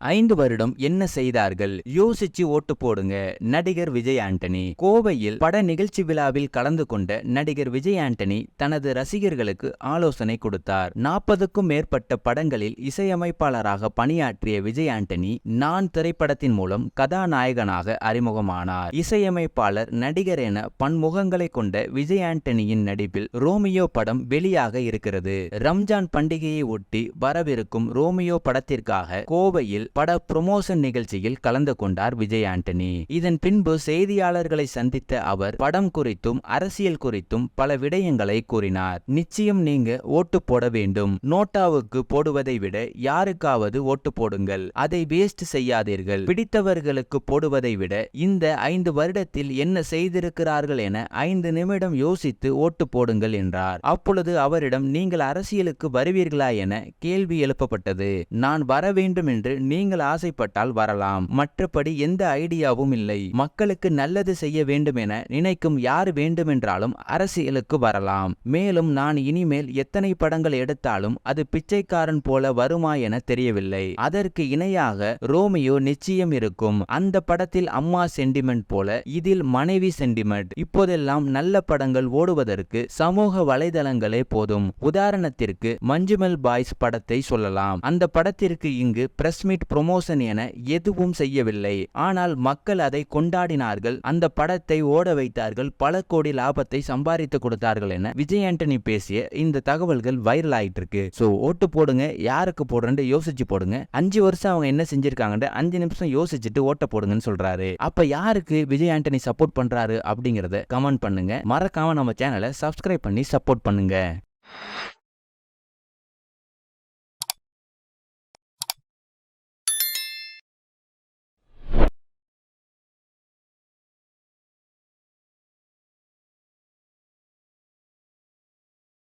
ஐந்து வருடம் என்ன செய்தார்கள்? யோசிச்சு ஓட்டு போடுங்க. நடிகர் விஜய் ஆண்டனி கோவையில் பட நிகழ்ச்சி விழாவில் கலந்து கொண்ட நடிகர் விஜய் ஆண்டனி தனது ரசிகர்களுக்கு ஆலோசனை கொடுத்தார். நாற்பதுக்கும் மேற்பட்ட படங்களில் இசையமைப்பாளராக பணியாற்றிய விஜய் ஆண்டனி நான் திரைப்படத்தின் மூலம் கதாநாயகனாக அறிமுகமானார். இசையமைப்பாளர் நடிகர் என பன்முகங்களை கொண்ட விஜய் ஆண்டனியின் நடிப்பில் ரோமியோ படம் வெளியாக இருக்கிறது. ரம்ஜான் பண்டிகையை ஒட்டி வரவிருக்கும் ரோமியோ படத்திற்காக கோவையில் பட புரமோஷன் நிகழ்ச்சியில் கலந்து கொண்டார் விஜய் ஆண்டனி. இதன் பின்பு செய்தியாளர்களை சந்தித்த அவர் படம் குறித்தும் அரசியல் குறித்தும் பல விடயங்களை கூறினார். நிச்சயம் நீங்க ஓட்டு போட வேண்டும். நோட்டாவுக்கு போடுவதை விட யாருக்காவது ஓட்டு போடுங்கள். அதை வேஸ்ட் செய்யாதீர்கள். பிடித்தவர்களுக்கு போடுவதை விட இந்த ஐந்து வருடத்தில் என்ன செய்திருக்கிறார்கள் என ஐந்து நிமிடம் யோசித்து ஓட்டு போடுங்கள் என்றார். அப்பொழுது அவரிடம் நீங்கள் அரசியலுக்கு வருவீர்களா என கேள்வி எழுப்பப்பட்டது. நான் வர வேண்டும் என்று நீங்கள் ஆசைப்பட்டால் வரலாம். மற்றபடி எந்த ஐடியாவும் இல்லை. மக்களுக்கு நல்லது செய்ய வேண்டும் என நினைக்கும் யார் வேண்டுமென்றாலும் அரசியலுக்கு வரலாம். மேலும் நான் இனிமேல் எத்தனை படங்கள் எடுத்தாலும் அது பிச்சைக்காரன் போல வருமா என தெரியவில்லை. அதற்கு இணையாக ரோமியோ நிச்சயம் இருக்கும். அந்த படத்தில் அம்மா சென்டிமெண்ட் போல இதில் மனைவி சென்டிமெண்ட். இப்போதெல்லாம் நல்ல படங்கள் ஓடுவதற்கு சமூக வலைதளங்களே போதும். உதாரணத்திற்கு மஞ்சுமெல் பாய்ஸ் படத்தை சொல்லலாம். அந்த படத்திற்கு இங்கு பிரஸ் மீட் ப்ரொமோஷன் என எதுவும் செய்யவில்லை. ஆனால் மக்கள் அதை கொண்டாடினார்கள். அந்த படத்தை ஓட வைத்தார்கள். பல கோடி லாபத்தை சம்பாதித்து கொடுத்தார்கள் என விஜய் ஆண்டனி பேசிய இந்த தகவல்கள் வைரல் ஆயிட்டு இருக்கு சோ ஓட்டு போடுங்க யாருக்கு போடுறேன்னு யோசிச்சு போடுங்க. அஞ்சு வருஷம் அவங்க என்ன செஞ்சிருக்காங்கன்னு அஞ்சு நிமிஷம் யோசிச்சுட்டு ஓட்ட போடுங்கன்னு சொல்றாரு. அப்ப யாருக்கு விஜய் ஆண்டனி சப்போர்ட் பண்றாரு அப்படிங்கறத கமெண்ட் பண்ணுங்க. மறக்காம நம்ம சேனலை சப்ஸ்கிரைப் பண்ணி சப்போர்ட் பண்ணுங்க.